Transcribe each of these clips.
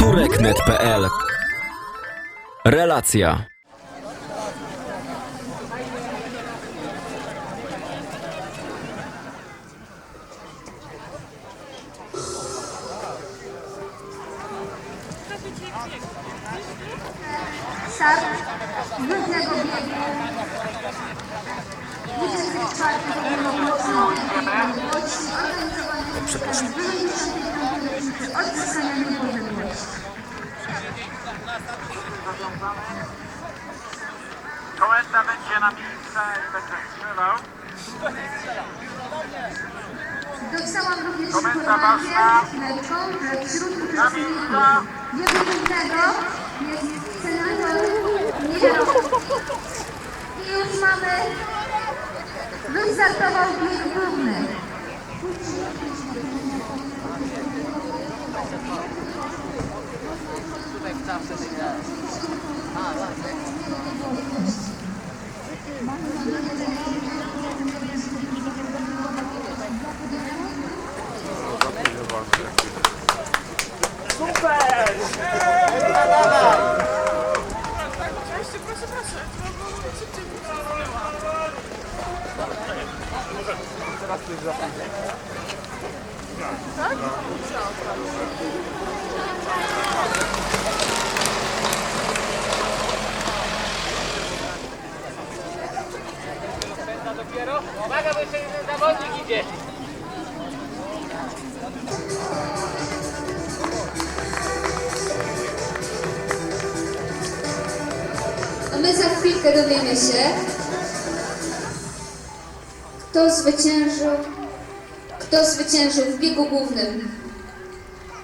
tureknet.pl Relacja Start zbytnego biegu 24 ogólnopolskiego organizowany przez Wyżej Odzyskania Niepodległości. Kołęta będzie na miejsce i będzie strzelał. Dopisałam również Komenda informację lekką, że wśród uczestników głównego jest senator Mierowski. I już mamy, wystartował bieg główny. Uwaga, bo jeszcze jeden zawodnik idzie. A my za chwilkę dowiemy się, kto zwyciężył, kto zwyciężył w biegu głównym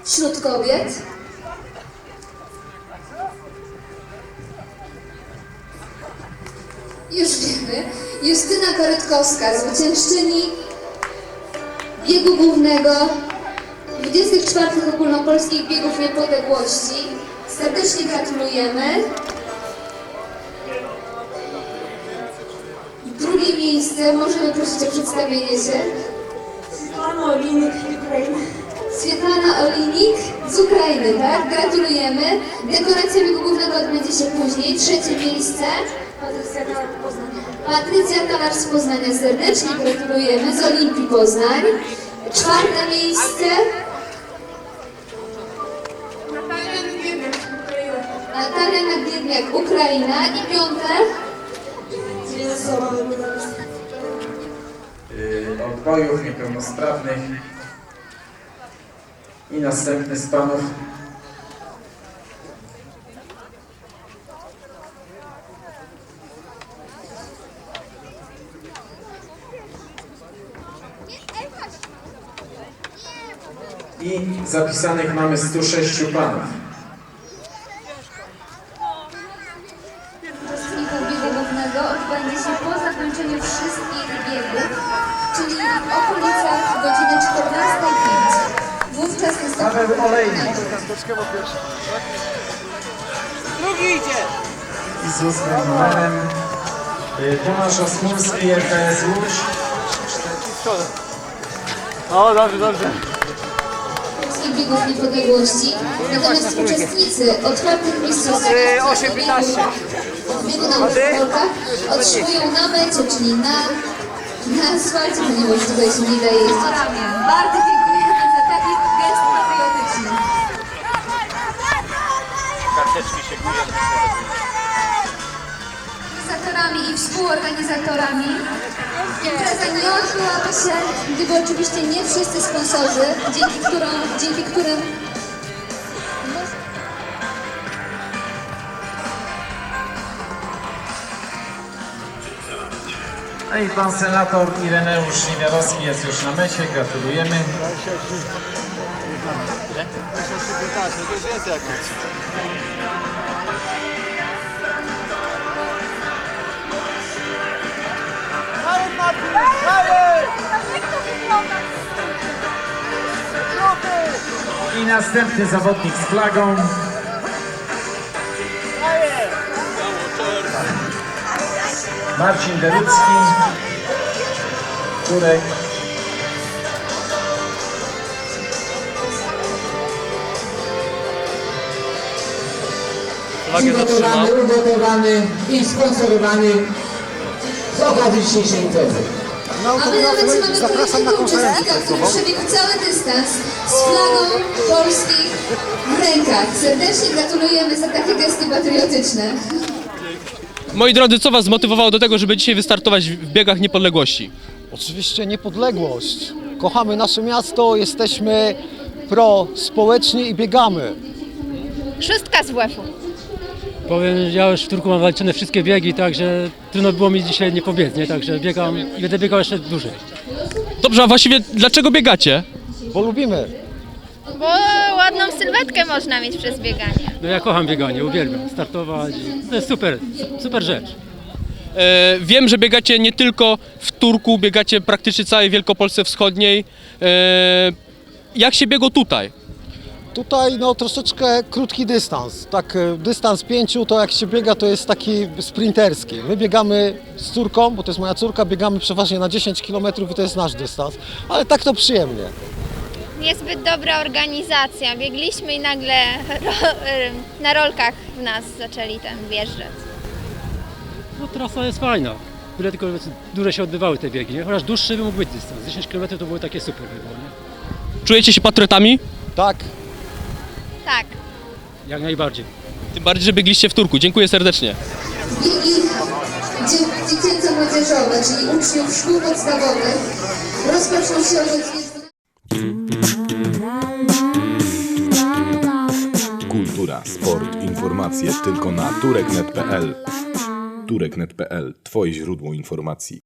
wśród kobiet. Już wiemy, Justyna Korytkowska, zwyciężczyni biegu głównego 24 ogólnopolskich biegów niepodległości. Serdecznie gratulujemy. Drugie miejsce możemy prosić o przedstawienie się. Svetlana Olinik z Ukrainy. Swietlana Olinik z Ukrainy, tak? Gratulujemy. Dekoracja biegu głównego odbędzie się później. Trzecie miejsce. Patrycja Talar Poznań. Patrycja Talarz z Poznania serdecznie gratulujemy. Z Olimpii Poznań. Czwarte miejsce. Z. Natalia Nagierniak, Ukraina. I piąte. Odbojów niepełnosprawnych i następny z panów i zapisanych mamy 106 panów. Paweł Olejnik Drugi idzie. i z ósmym numerem Tomasz Osmulski, RKS Łódź. O, dobrze, dobrze. Biegów Niepodległości, natomiast uczestnicy otwartych mistrzostw Yy, 8-15. biegu na workach otrzymują na mecie, czyli na, na asfalcie, ponieważ tutaj się nie daje jeździć. Bardzo Organizatorami i współorganizatorami impreza nie odbyłaby się, gdyby oczywiście nie wszyscy sponsorzy, dzięki, którą, dzięki którym No i pan senator Ireneusz Niewiarowski jest już na mecie, gratulujemy. To jest więcej następny zawodnik z flagą. Marcin Derucki, Turek. przygotowany, ugotowany i sponsorowany z okazji dzisiejszej imprezy. A my nawet mamy kolejnego uczestnika, który przebiegł cały dystans z flagą Polski w rękach. Serdecznie gratulujemy za takie gesty patriotyczne. Moi drodzy, co Was zmotywowało do tego, żeby dzisiaj wystartować w biegach niepodległości? Oczywiście niepodległość. Kochamy nasze miasto, jesteśmy pro-społeczni i biegamy. Szóstka z WF-u. Powiem, ja już w Turku mam walczone wszystkie biegi, także trudno było mi dzisiaj nie pobiec, nie? Także biegam i będę biegał jeszcze dłużej. Dobrze, a właściwie dlaczego biegacie? Bo lubimy. Bo ładną sylwetkę można mieć przez bieganie. No ja kocham bieganie, uwielbiam startować. To jest super, super rzecz. E, wiem, że biegacie nie tylko w Turku, biegacie praktycznie całej Wielkopolsce Wschodniej. E, jak się biegło tutaj? Tutaj no troszeczkę krótki dystans. Tak e, dystans pięciu to jak się biega to jest taki sprinterski. My biegamy z córką, bo to jest moja córka, biegamy przeważnie na 10 km i to jest nasz dystans. Ale tak to przyjemnie. Niezbyt dobra organizacja. Biegliśmy i nagle ro, na rolkach w nas zaczęli tam wjeżdżać. No trasa jest fajna. Byle tylko duże się odbywały te biegi, nie? Chociaż dłuższy by mógł być dystans. 10 km to było takie super by było, nie? Czujecie się patriotami? Tak, Tak. Jak najbardziej. Tym bardziej, że biegliście w Turku. Dziękuję serdecznie. Biegi dzie- dziecięco-młodzieżowe, czyli uczniów szkół podstawowych, rozpoczną się obecnie... Kultura, sport, informacje tylko na tureknet.pl. Tureknet.pl Twoje źródło informacji.